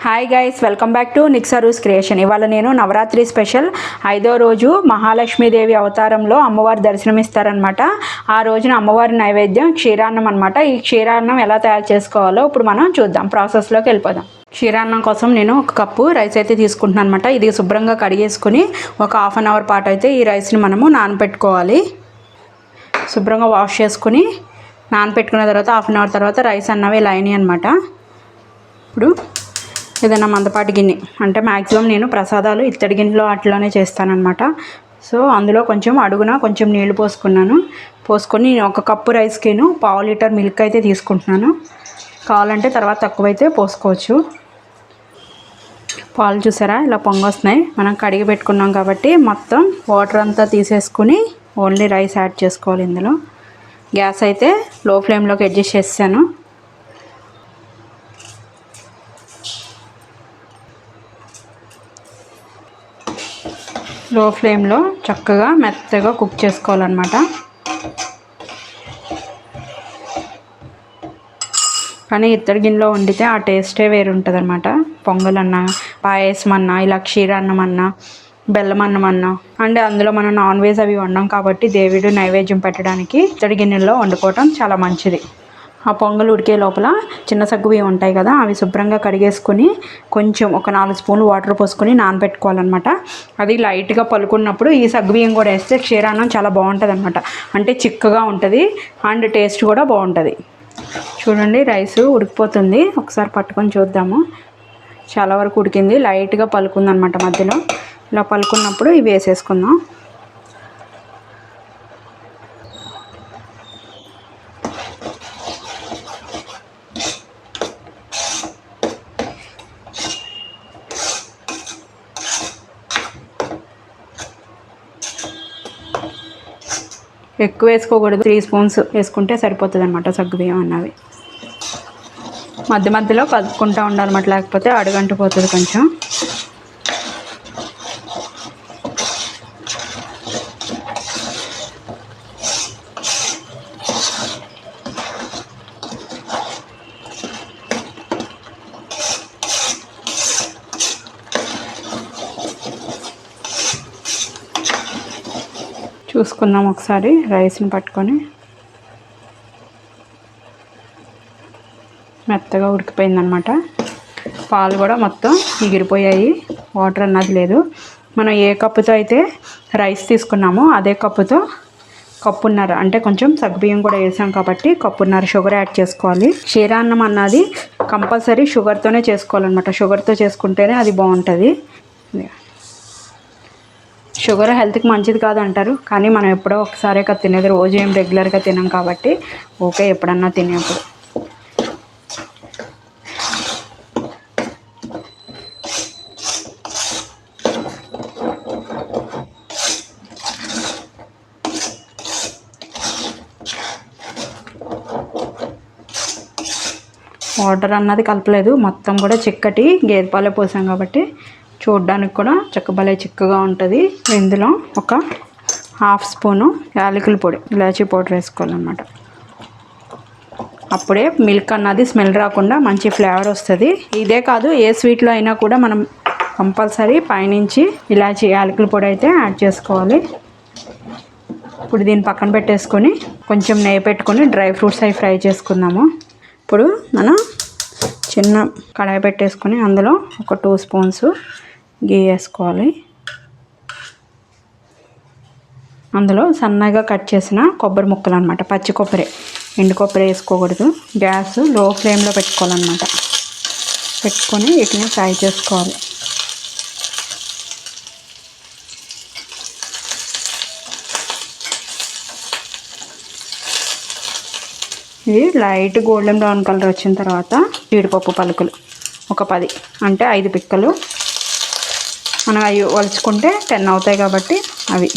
Hi guys welcome back to నిక్సరూస్ creation ఇవాళ నేను Navratri special ఐదో రోజు మహాలక్ష్మీదేవి అవతారంలో అమ్మవారి దర్శనమిస్తారనమాట ఆ రోజున అమ్మవారి నైవేద్యం క్షీరాన్నం అనమాట ఈ క్షీరాన్నం ఎలా తయారు చేసుకోవాలో ఇప్పుడు మనం చూద్దాం. ప్రాసెస్లోకి వెళ్ళిపోదాం. క్షీరాన్నం కోసం నేను ఒక కప్పు రైస్ అయితే తీసుకుంటున్నాను అనమాట ఇది శుభ్రంగా కడిగేసుకుని ఒక హాఫ్ అన్ అవర్ పాటు అయితే ఈ రైస్ని మనము నానబెట్టుకోవాలి శుభ్రంగా వాష్ చేసుకుని నానబెట్టుకున్న తర్వాత హాఫ్ అన్ అవర్ తర్వాత రైస్ అన్నవి ఇలా అయినాయి అనమాట ఇప్పుడు ఏదైనా మందపాటి గిన్నె. అంటే మ్యాక్సిమం నేను ప్రసాదాలు ఇత్తడి గిన్నెలో వాటిలోనే చేస్తానన్నమాట. సో అందులో కొంచెం అడుగున కొంచెం నీళ్ళు పోసుకున్నాను. పోసుకొని నేను ఒక కప్పు రైస్కిను పావు లీటర్ మిల్క్ అయితే తీసుకుంటున్నాను. కావాలంటే తర్వాత తక్కువైతే పోసుకోవచ్చు. పాలు చూసారా? ఇలా పొంగొస్తున్నాయి. మనం కడిగి పెట్టుకున్నాం కాబట్టి మొత్తం వాటర్ అంతా తీసేసుకుని ఓన్లీ రైస్ యాడ్ చేసుకోవాలి ఇందులో. గ్యాస్ అయితే లో ఫ్లేమ్లోకి అడ్జస్ట్ చేసాను లో ఫ్లేమ్లో చక్కగా మెత్తగా కుక్ చేసుకోవాలన్నమాట. కానీ ఇత్తడి గిన్నెలో వండితే ఆ టేస్టే వేరు ఉంటుందన్నమాట పొంగలన్నా పాయసం అన్నా ఇలా క్షీరాన్నం అన్నా బెల్లం అన్నం అన్నా అండ్ అందులో మనం నాన్ వెజ్ అవి వండాం కాబట్టి దేవుడు నైవేద్యం పెట్టడానికి ఇత్తడి గిన్నెలో వండుకోవటం చాలా మంచిది. ఆ పొంగల్ ఉడికే లోపల చిన్న సగ్గువి ఉంటాయి కదా అవి శుభ్రంగా కడిగేసుకొని కొంచెం ఒక నాలుగు స్పూన్లు వాటర్ పోసుకొని నానబెట్టుకోవాలన్నమాట. అది లైట్గా పలుకున్నప్పుడు ఈ సగ్గుబియ్యం కూడా వేస్తే క్షీరాన్నం చాలా బాగుంటుంది అనమాట అంటే చిక్కగా ఉంటుంది అండ్ టేస్ట్ కూడా బాగుంటుంది. చూడండి రైస్ ఉడికిపోతుంది. ఒకసారి పట్టుకొని చూద్దాము. చాలా వరకు ఉడికింది. లైట్గా పలుకుంది అనమాట మధ్యలో. ఇలా పలుకున్నప్పుడు ఇవి వేసేసుకుందాం. ఎక్కువ వేసుకోకూడదు. త్రీ స్పూన్స్ వేసుకుంటే సరిపోతుంది అనమాట సగ్గుబియ్యం అన్నవి. మధ్య మధ్యలో కలుపుకుంటూ ఉండాలన్నమాట లేకపోతే అడుగంటు పోతుంది కొంచెం. చూసుకుందాం ఒకసారి రైస్ని పట్టుకొని. మెత్తగా ఉడికిపోయిందనమాట. పాలు కూడా మొత్తం ఎగిరిపోయాయి. వాటర్ అన్నది లేదు. మనం ఏ కప్పుతో అయితే రైస్ తీసుకున్నామో అదే కప్పుతో కప్పున్నర అంటే కొంచెం సగ్గుబియ్యం కూడా వేసాం కాబట్టి కప్పున్నర షుగర్ యాడ్ చేసుకోవాలి. క్షీరాన్నం అన్నది కంపల్సరీ షుగర్తోనే చేసుకోవాలన్నమాట. షుగర్తో చేసుకుంటేనే అది బాగుంటుంది. షుగర్ హెల్త్కి మంచిది కాదు అంటారు కానీ మనం ఎప్పుడో ఒకసారి కదా తినేది రోజు ఏం రెగ్యులర్గా తినాం కాబట్టి ఓకే ఎప్పుడన్నా తినేప్పుడు. వాటర్ అన్నది కలపలేదు. మొత్తం కూడా చిక్కటి గేదె పాలే పోసాం కాబట్టి చూడడానికి కూడా చక్కబలే చిక్కగా ఉంటుంది. ఇందులో ఒక హాఫ్ స్పూను యాలకుల పొడి ఇలాచీ పౌడర్ వేసుకోవాలన్నమాట. అప్పుడే మిల్క్ అన్నది స్మెల్ రాకుండా మంచి ఫ్లేవర్ వస్తుంది. ఇదే కాదు ఏ స్వీట్లో అయినా కూడా మనం కంపల్సరీ పైనుంచి ఇలాచి యాలకుల పొడి అయితే యాడ్ చేసుకోవాలి. ఇప్పుడు దీన్ని పక్కన పెట్టేసుకొని కొంచెం నెయ్యి పెట్టుకొని డ్రై ఫ్రూట్స్ అవి ఫ్రై చేసుకుందాము. ఇప్పుడు మనం చిన్న కడాయి పెట్టేసుకొని అందులో ఒక టూ స్పూన్స్ గీ వేసుకోవాలి అందులో సన్నగా కట్ చేసిన కొబ్బరి ముక్కలు అనమాట పచ్చి కొబ్బరి. ఎండు కొబ్బరి వేసుకోకూడదు. గ్యాస్లో ఫ్లేమ్లో పెట్టుకోవాలన్నమాట. పెట్టుకొని వీటిని ఫ్రై చేసుకోవాలి. ఇది లైట్ గోల్డెన్ బ్రౌన్ కలర్ వచ్చిన తర్వాత జీడిపప్పు పలుకులు. ఒక పది అంటే ఐదు పిక్కలు మనం అవి వలుచుకుంటే టెన్ అవుతాయి కాబట్టి అవి.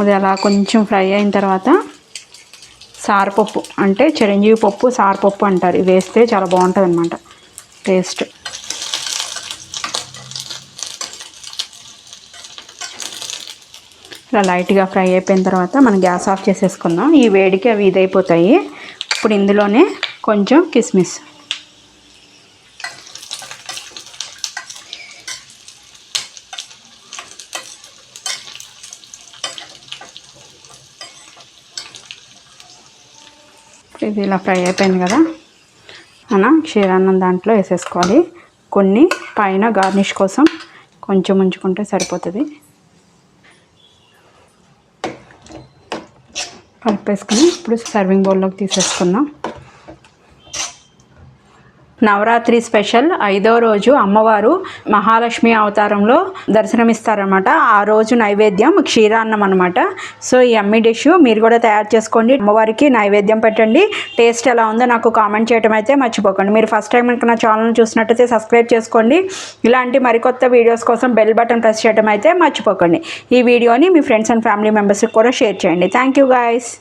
అది అలా కొంచెం ఫ్రై అయిన తర్వాత సారపప్పు అంటే చిరంజీవి పప్పు సారపప్పు అంటారు. ఇవి వేస్తే చాలా బాగుంటుంది అనమాట టేస్ట్. ఇలా లైట్గా ఫ్రై అయిపోయిన తర్వాత మనం గ్యాస్ ఆఫ్ చేసేసుకుందాం. ఈ వేడికి అవి ఇదైపోతాయి. ఇప్పుడు ఇందులోనే కొంచెం కిస్మిస్. ఇది ఇలా ఫ్రై అయిపోయింది కదా. మనం క్షీరాన్నం దాంట్లో వేసేసుకోవాలి. కొన్ని పైన గార్నిష్ కోసం కొంచెం ఉంచుకుంటే సరిపోతుంది. కలిపేసుకుని ఇప్పుడు సర్వింగ్ బౌల్లోకి తీసేసుకుందాం. నవరాత్రి స్పెషల్ ఐదో రోజు అమ్మవారు మహాలక్ష్మి అవతారంలో దర్శనమిస్తారనమాట ఆ రోజు నైవేద్యం క్షీరాన్నం అనమాట సో ఈ అమ్మి డిష్ మీరు కూడా తయారు చేసుకోండి. అమ్మవారికి నైవేద్యం పెట్టండి. టేస్ట్ ఎలా ఉందో నాకు కామెంట్ చేయడం అయితే మర్చిపోకండి. మీరు ఫస్ట్ టైం కనుక నా ఛానల్ చూసినట్టయితే సబ్స్క్రైబ్ చేసుకోండి. ఇలాంటి మరికొత్త వీడియోస్ కోసం బెల్ బటన్ ప్రెస్ చేయడం అయితే మర్చిపోకండి. ఈ వీడియోని మీ ఫ్రెండ్స్ అండ్ ఫ్యామిలీ మెంబర్స్కి కూడా షేర్ చేయండి. Thank you guys.